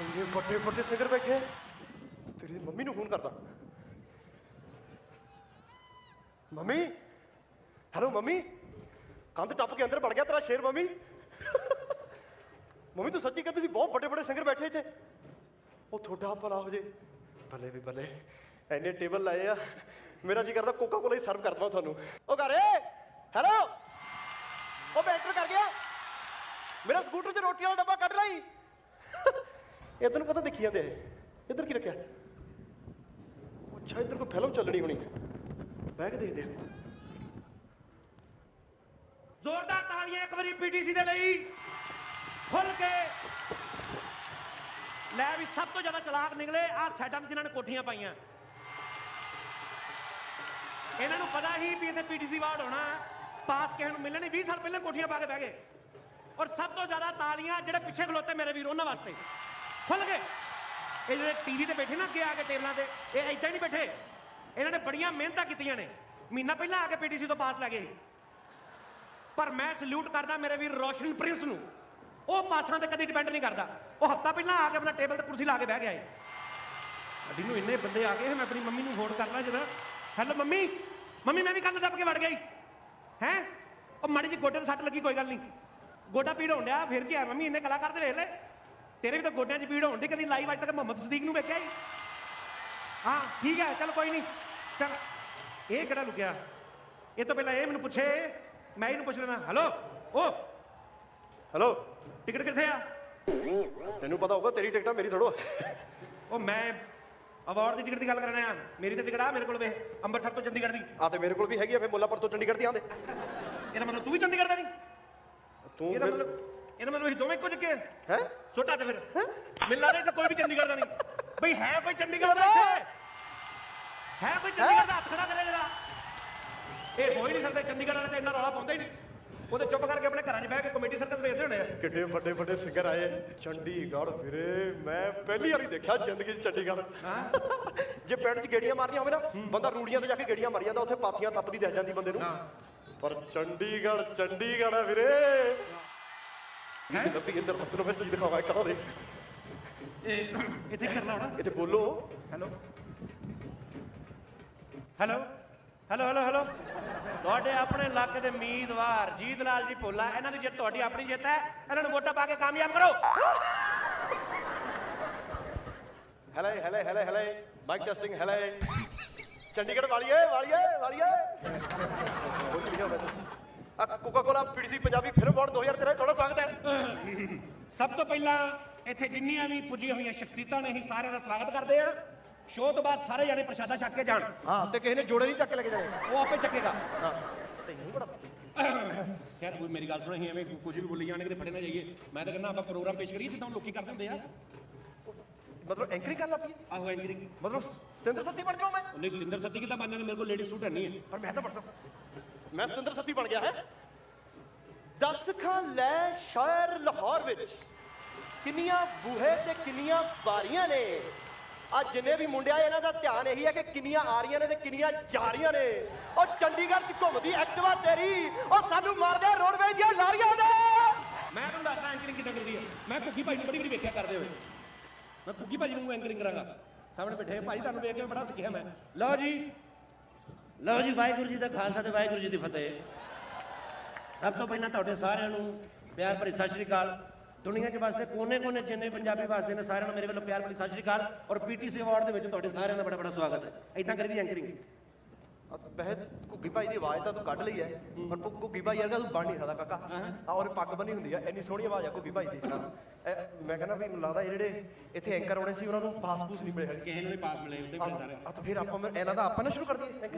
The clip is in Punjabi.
ਇੰਨੇ ਵੱਡੇ ਵੱਡੇ ਸਿੰਗਰ ਬੈਠੇ। ਤੇਰੀ ਮੰਮੀ ਨੂੰ ਫੋਨ ਕਰਦਾ। ਮੰਮੀ? Hello mummy? ਕੰਧ ਟੱਪ ਕੇ ਅੰਦਰ ਵੜ ਗਿਆ ਤੇਰਾ ਸ਼ੇਰ ਮੰਮੀ। ਮੰਮੀ, ਤੂੰ ਸੱਚੀ ਕਹਿੰਦੀ ਸੀ ਬਹੁਤ ਵੱਡੇ ਵੱਡੇ ਸਿੰਗਰ ਬੈਠੇ ਇੱਥੇ। ਉਹ ਤੁਹਾਡਾ ਭਲਾ ਹੋ ਜੇ। ਭਲੇ ਵੀ ਬੱਲੇ ਐਨੇ ਟੇਬਲ ਲਾਏ ਆ। ਮੇਰਾ ਜੀ ਕਰਦਾ ਕੋਕਾ ਕੋਲਾ ਹੀ ਸਰਵ ਕਰ ਦਵਾਂ ਤੁਹਾਨੂੰ। ਉਹ ਘਰੇ? ਹੈਲੋ? ਉਹ ਬੈਂਟਰ ਕਰ ਗਿਆ। ਮੇਰਾ ਸਕੂਟਰ 'ਚ ਰੋਟੀ ਵਾਲਾ ਡੱਬਾ ਕੱਢ ਲਈ ਇਧਰ ਨੂੰ ਪਤਾ ਦੇਖੀ ਜਾਂਦੇ ਆ। ਇੱਧਰ ਕੀ ਰੱਖਿਆ? ਅੱਛਾ, ਇੱਧਰ ਕੋਈ ਫਿਲਮ ਚੱਲਣੀ ਹੋਣੀ ਬਹਿ ਕੇ ਦੇਖਦੇ ਆ ਜ਼ੋਰਦਾਰ ਤਾਲੀਆਂ ਇੱਕ ਵਾਰੀ ਪੀਟੀਸੀ ਦੇ ਲਈ। ਖੁੱਲ ਕੇ। ਲੈ ਵੀ ਸਭ ਤੋਂ ਜ਼ਿਆਦਾ ਚਲਾਕ ਨਿਕਲੇ ਆ ਸੈਟਅਪ ਜਿਨ੍ਹਾਂ ਨੇ ਕੋਠੀਆਂ ਪਾਈਆਂ। ਇਹਨਾਂ ਨੂੰ ਪਤਾ ਹੀ ਵੀ ਇੱਥੇ ਪੀਟੀਸੀ ਵਾਰਡ ਹੋਣਾ ਪਾਸ ਕਿਸੇ ਨੂੰ ਮਿਲਣੇ 20 ਸਾਲ ਪਹਿਲਾਂ ਕੋਠੀਆਂ ਪਾ ਕੇ ਬਹਿ ਗਏ। ਔਰ ਸਭ ਤੋਂ ਜ਼ਿਆਦਾ ਤਾਲੀਆਂ ਜਿਹੜੇ ਪਿੱਛੇ ਖਲੋਤੇ ਮੇਰੇ ਵੀਰ, ਉਹਨਾਂ ਵਾਸਤੇ। ਖੁੱਲ ਗਏ। ਇਹ ਜਿਹੜੇ ਟੀਵੀ ਤੇ ਬੈਠੇ ਨਾ ਅੱਗੇ ਆ ਕੇ ਟੇਬਲਾਂ ਤੇ, ਇਹ ਐਦਾਂ ਨਹੀਂ ਬੈਠੇ। ਇਹਨਾਂ ਨੇ ਬੜੀਆਂ ਮਿਹਨਤਾਂ ਕੀਤੀਆਂ ਨੇ। ਮਹੀਨਾ ਪਹਿਲਾਂ ਆ ਕੇ ਪੀਟੀਸੀ ਤੋਂ ਪਾਸ ਲੈ ਗਏ। ਪਰ ਮੈਂ ਸਲੂਟ ਕਰਦਾ ਮੇਰੇ ਵੀਰ ਰੋਸ਼ਨ ਪ੍ਰਿੰਸ ਨੂੰ। ਉਹ ਪਾਸਾਂ ਤੇ ਕਦੀ ਡਿਪੈਂਡ ਨਹੀਂ ਕਰਦਾ। ਉਹ ਹਫਤਾ ਪਹਿਲਾਂ ਆ ਕੇ ਆਪਣਾ ਟੇਬਲ ਤੇ ਕੁਰਸੀ ਲਾ ਕੇ ਬਹਿ ਗਿਆ ਏ। ਅੱਡੀ ਨੂੰ ਇੰਨੇ ਬੰਦੇ ਆ ਗਏ, ਮੈਂ ਆਪਣੀ ਮੰਮੀ ਨੂੰ ਫੋਨ ਕਰਨਾ ਜਰਾ ਹੈਲੋ ਮੰਮੀ। ਮੰਮੀ, ਮੈਂ ਵੀ ਕੰਨ ਦੱਬ ਕੇ ਵੜ ਗਈ ਹੈ? ਉਹ ਮਾੜੀ ਜੀ ਗੋਡੇ ਨੂੰ ਸੱਟ ਲੱਗੀ, ਕੋਈ ਗੱਲ ਨਹੀਂ। ਗੋਡਾ ਪੀੜ ਹੋਣ ਡਿਆ, ਫਿਰ ਕੀ ਆ? ਮੰਮੀ ਇੰਨੇ ਕਲਾਕਾਰ ਤੇ ਵੇਖ ਲੈ। ਤੇਰੇ ਵੀ ਤਾਂ ਗੋਡਿਆਂ 'ਚ ਪੀੜ ਹੋਣ ਕਦੀ ਲਾਈਵ ਅੱਜ ਤੱਕ ਮੁਹੰਮਦ ਸਦੀਕ ਨੂੰ ਵੇਖਿਆ ਹੀ? ਹਾਂ ਠੀਕ ਹੈ ਚਲ ਕੋਈ ਨਹੀਂ। ਚਲ ਇਹ ਕਿਹੜਾ ਲੁਕਿਆ? ਇਹ ਤੋਂ ਪਹਿਲਾਂ ਇਹ ਮੈਨੂੰ ਪੁੱਛੇ ਮੈਂ ਇਹਨੂੰ ਪੁੱਛ ਲੈਣਾ ਹੈਲੋ ਓ ਹੈਲੋ ਟਿਕਟ ਕਿੱਥੇ ਆ? ਤੈਨੂੰ ਪਤਾ ਹੋਊਗਾ ਤੇਰੀ ਟਿਕਟਾਂ ਮੇਰੀ ਥੋੜੋ ਉਹ ਮੈਂ ਅਵਾਰਡ ਦੀ ਟਿਕਟ ਦੀ ਗੱਲ ਕਰ ਰਿਹਾ ਮੇਰੀ ਤਾਂ ਟਿਕਟ ਆ ਮੇਰੇ ਕੋਲ ਵੇ ਅੰਮ੍ਰਿਤਸਰ ਤੋਂ ਚੰਡੀਗੜ੍ਹ ਦੀ। ਆ ਤੇ ਮੇਰੇ ਕੋਲ ਵੀ ਹੈਗੀ ਆ ਫੇ ਮੁੱਲਾਪੁਰ ਤੋਂ ਚੰਡੀਗੜ੍ਹ ਦੀ ਆਂਦੇ ਇਹਦਾ ਮਤਲਬ ਤੂੰ ਵੀ ਚੰਡੀਗੜ੍ਹ ਦਾ ਨਹੀਂ ਤੂੰ ਇਹਦਾ ਮਤਲਬ ਇਹਦਾ ਮਤਲਬ ਅਸੀਂ ਦੋਵੇਂ ਇੱਕੋ ਜਿਹੇ ਹੈ? ਛੋਟਾ ਤੇ ਫਿਰ। ਮਿਲਣਾ ਨਹੀਂ ਤਾਂ ਕੋਈ ਵੀ ਚੰਡੀਗੜ੍ਹ ਦਾ ਨਹੀਂ। ਬਈ ਹੈ ਕੋਈ ਚੰਡੀਗੜ੍ਹ ਦਾ ਇੱਥੇ? ਹੈ ਕੋਈ ਚੰਡੀਗੜ੍ਹ ਦਾ ਹੱਥ ਖੜਾ ਕਰੇ ਜਰਾ? ਇਹ ਹੋ ਹੀ ਨਹੀਂ ਸਕਦਾ ਚੰਡੀਗੜ੍ਹ ਵਾਲੇ ਤੇ ਇੰਨਾ ਰੌਲਾ ਪਾਉਂਦੇ ਹੀ ਨਹੀਂ। ਉਹਦੇ ਚੁੱਪ ਕਰਕੇ ਆਪਣੇ ਘਰਾਂ 'ਚ ਬਹਿ ਕੇ ਕਮੇਟੀ ਸਰਕਲ ਵੇਖਦੇ ਹੋਣੇ ਆ। ਕਿੱਡੇ ਵੱਡੇ ਵੱਡੇ ਸਿੰਗਰ ਆਏ। ਚੰਡੀਗੜ੍ਹ ਵੀਰੇ ਮੈਂ ਪਹਿਲੀ ਵਾਰੀ ਦੇਖਿਆ ਜ਼ਿੰਦਗੀ 'ਚ ਚੰਡੀਗੜ੍ਹ। ਜੇ ਪਿੰਡ 'ਚ ਗੇੜੀਆਂ ਮਾਰਨੀਆਂ ਹੋਵੇ ਨਾ ਬੰਦਾ ਰੂੜੀਆਂ ਤੇ ਜਾ ਕੇ ਗੇੜੀਆਂ ਮਾਰੀ ਜਾਂਦਾ ਉੱਥੇ ਪਾਥੀਆਂ ਤੱਪਦੀ ਦਿਖ ਜਾਂਦੀ ਬੰਦੇ ਨੂੰ। ਪਰ ਚੰਡੀਗੜ੍ਹ ਚੰਡੀਗੜ੍ਹ ਆ ਵੀਰੇ? ਲੱਭੀ ਇੱਧਰ ਤੈਨੂੰ ਮੈਂ ਚੀਜ਼ ਦਿਖਾਵਾਂ ਇੱਕ ਦੇ ਇਹ ਇੱਥੇ ਕਰਨਾ ਹੋਣਾ ਇੱਥੇ ਬੋਲੋ। Hello. Hello. Hello hello hello. ਤੁਹਾਡੇ ਆਪਣੇ ਇਲਾਕੇ ਦੇ ਉਮੀਦਵਾਰ ਜੀਤ ਲਾਲ ਜੀ ਭੋਲਾ ਇਹਨਾਂ ਦੀ ਜਿੱਤ ਤੁਹਾਡੀ ਆਪਣੀ ਜਿੱਤ ਹੈ। ਇਹਨਾਂ ਨੂੰ ਵੋਟਾਂ ਪਾ ਕੇ ਕਾਮਯਾਬ ਕਰੋ। Hello hello hello hello. Mic testing hello. Chandigarh ਵਾਲੀਏ ਵਾਲੀਏ ਵਾਲੀਏ। Coca Cola PDC Punjabi film award 2013 ਤੁਹਾਡਾ ਸਵਾਗਤ ਹੈ। ਸਭ ਤੋਂ ਪਹਿਲਾਂ ਇੱਥੇ ਜਿੰਨੀਆਂ ਵੀ ਪੁੱਜੀਆਂ ਹੋਈਆਂ ਸ਼ਖਸੀਅਤਾਂ ਨੇ ਅਸੀਂ ਸਾਰਿਆਂ ਦਾ ਸਵਾਗਤ ਕਰਦੇ ਹਾਂ। ਸ਼ੋਅ ਤੋਂ ਬਾਅਦ ਸਾਰੇ ਜਾਣੇ ਪ੍ਰਸ਼ਾਦਾ ਛਕ ਕੇ ਜਾਣ। ਹਾਂ ਤੇ ਕਿਸੇ ਨੇ ਜੋੜੇ ਨਹੀਂ ਚੱਕ ਕੇ ਲੈ ਕੇ ਜਾਣੇ। ਉਹ ਆਪੇ ਚੱਕੇਗਾ। ਹਾਂ ਤੈਨੂੰ ਬੜਾ ਖੈਰ ਕੋਈ ਮੇਰੀ ਗੱਲ ਸੁਣੋ ਅਸੀਂ ਐਵੇਂ ਕੁਝ ਵੀ ਬੋਲੀ ਜਾਣੇ ਕਿਤੇ ਫੜੇ ਨਾ ਜਾਈਏ। ਮੈਂ ਤਾਂ ਕਹਿੰਦਾ ਆਪਾਂ ਪ੍ਰੋਗਰਾਮ ਪੇਸ਼ ਕਰੀਏ ਜਿੱਦਾਂ ਲੋਕੀ ਕਰਦੇ ਹੁੰਦੇ ਆ। ਮਤਲਬ ਐਂਕਰਿੰਗ ਕਰਨ ਲੱਗ ਪਈ ਆਹੋ ਐਂਕਰਿੰਗ। ਮਤਲਬ ਸਤਿੰਦਰ ਸੱਤੀ ਬਣ ਜਾਵਾਂ ਮੈਂ। ਉਹਨੇ ਸੁਰਿੰਦਰ ਸੱਤੀ ਕਿਤਾ ਬਣਨਾ ਮੇਰੇ ਕੋਲ ਲੇਡੀ ਸੂਟ ਹੈ ਨਹੀਂ ਪਰ ਮੈਂ ਤਾਂ ਬਣ ਸਕਦਾ। ਮੈਂ ਸਤਿੰਦਰ ਸੱਤੀ ਬਣ ਗਿਆ ਹੈ। ਦਸ ਖਾਂ ਲੈ ਸ਼ਾਇਰ ਲਾਹੌਰ ਵਿੱਚ। ਕਿੰਨੀਆਂ ਬੂਹੇ ਤੇ ਕਿੰਨੀਆਂ ਬਾਰੀਆਂ ਨੇ। ਅੱਜ ਜਿੰਨੇ ਵੀ ਮੁੰਡੇ ਇਹਨਾਂ ਦਾ ਧਿਆਨ ਇਹੀ ਹੈ ਕਿ ਕਿੰਨੀਆਂ ਆ ਰਹੀਆਂ ਨੇ ਤੇ ਕਿੰਨੀਆਂ ਜਾ ਰਹੀਆਂ ਨੇ। ਉਹ ਚੰਡੀਗੜ੍ਹ 'ਚ ਘੁੰਮਦੀ ਐਕਟਿਵਾ ਤੇਰੀ, ਉਹ ਸਾਨੂੰ ਮਾਰਦੇ ਰੋਡਵੇਜ ਦੀਆਂ ਲਾਰੀਆਂ ਦੇ। ਮੈਂ ਤੁਹਾਨੂੰ ਦੱਸਦਾ ਐਂਕਰਿੰਗ ਕਿੱਦਾਂ ਕਰਦੀ ਹੈ ਮੈਂ ਕੁੱਗੀ ਭਾਈ ਨੂੰ ਬੜੀ ਬੜੀ ਵੇਖਿਆ ਕਰਦੇ ਹੋਏ। ਮੈਂ ਕੁੱਗੀ ਭਾਜੀ ਨੂੰ ਐਂਕਰਿੰਗ ਕਰਾਂਗਾ ਸਾਹਮਣੇ ਬੈਠੇ ਭਾਈ, ਤੁਹਾਨੂੰ ਵੇਖ ਕੇ ਬੜਾ ਸਿੱਖਿਆ ਮੈਂ। ਲਓ ਜੀ ਲਓ ਜੀ ਵਾਹਿਗੁਰੂ ਜੀ ਦਾ ਖਾਲਸਾ ਤੇ ਵਾਹਿਗੁਰੂ ਜੀ ਦੀ ਫਤਿਹ। ਸਭ ਤੋਂ ਪਹਿਲਾਂ ਤੁਹਾਡੇ ਸਾਰਿਆਂ ਨੂੰ ਪਿਆਰ ਭਰੀ ਸਤਿ ਸ਼੍ਰੀ ਅਕਾਲ। ਦੁਨੀਆ 'ਚ ਵਸਦੇ ਕੋਨੇ-ਕੋਨੇ ਜਿੰਨੇ ਪੰਜਾਬੀ ਵਸਦੇ ਨੇ ਸਾਰਿਆਂ ਨੂੰ ਮੇਰੇ ਵੱਲੋਂ ਪਿਆਰ ਭਰੀ ਸਤਿ ਸ਼੍ਰੀ ਅਕਾਲ। ਔਰ ਪੀਟੀਸੀ ਅਵਾਰਡ ਦੇ ਵਿੱਚ ਤੁਹਾਡੇ ਸਾਰਿਆਂ ਦਾ ਬੜਾ ਬੜਾ ਸਵਾਗਤ ਹੈ। ਇਦਾਂ ਕਰੀਦੀ ਐਂਕਰਿੰਗ ਬਹਿ ਘੁੱਗੀ ਭਾਈ ਦੀ ਆਵਾਜ਼ ਤਾਂ ਤੂੰ ਕੱਢ ਲਈ ਹੈ ਪਰ ਘੁੱਗੀ ਭਾਈ ਵਰਗਾ ਤੂੰ ਬਣ ਨਹੀਂ ਸਕਦਾ ਕਾਕਾ। ਆ ਉਹਨੇ ਪੱਗ ਬੰਨੀ ਹੁੰਦੀ ਆ ਇੰਨੀ ਸੋਹਣੀ ਆਵਾਜ਼ ਆ ਘੁੱਗੀ ਭਾਈ ਦੀ। ਮੈਂ ਕਹਿੰਦਾ ਵੀ ਮੈਨੂੰ ਲੱਗਦਾ ਜਿਹੜੇ ਇੱਥੇ ਐਂਕਰ ਆਉਣੇ ਸੀ ਉਹਨਾਂ ਨੂੰ ਪਾਸ ਪੂਸ ਨਹੀਂ ਮਿਲੇ ਕਿਸੇ ਨੂੰ ਨਹੀਂ ਪਾਸ ਮਿਲੇ ਉਹਦੇ ਆ ਤਾਂ ਫਿਰ ਆਪਾਂ ਇਹਨਾਂ ਦਾ ਆਪਾਂ ਨਾ ਸ਼ੁਰੂ ਕਰ ਦਈਏ?